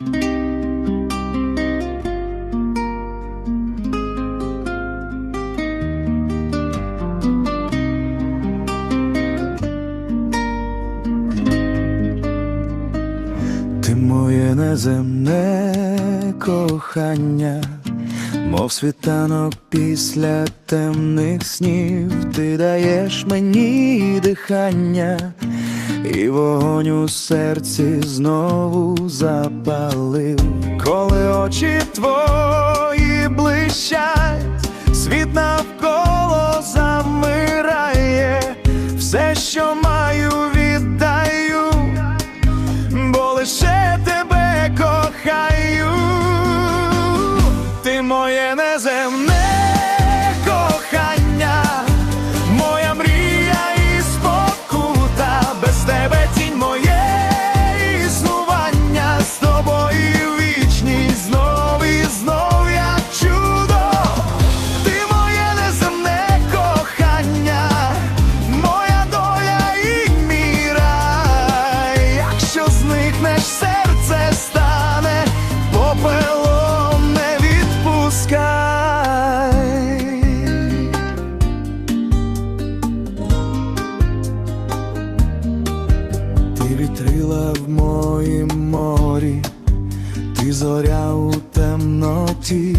Ти моє неземне кохання, мов світанок після темних снів, ти даєш мені дихання, і вогонь у серці знову запалив, коли очі твої блищать, світ навколо замирає, все, що маю, віддаю бо лише тебе кохаю, ти моє неземне вітрила в моїм морі, ти зоря у темноті,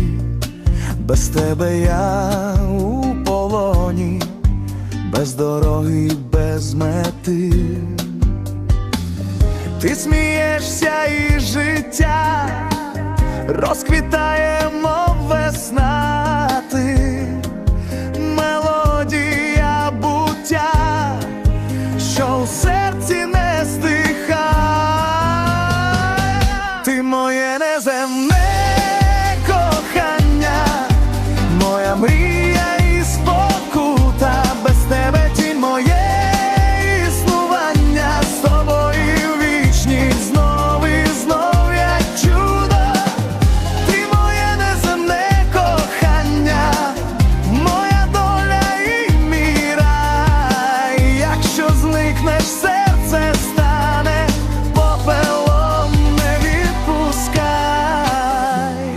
без тебе я у полоні, без дороги, без мети. Ти смієшся і життя розквітає,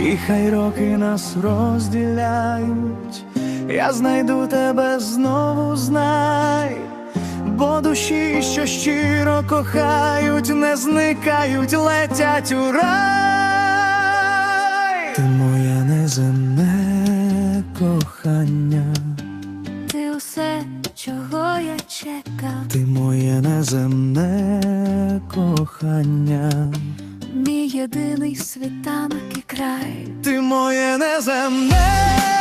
і хай роки нас розділяють, я знайду тебе знову, знай. Бо душі, що щиро кохають, не зникають, летять у рай. Ти моє неземне кохання, Ти усе, чого я чекав, ти моє неземне кохання, єдиний світанок і край. ти моє неземне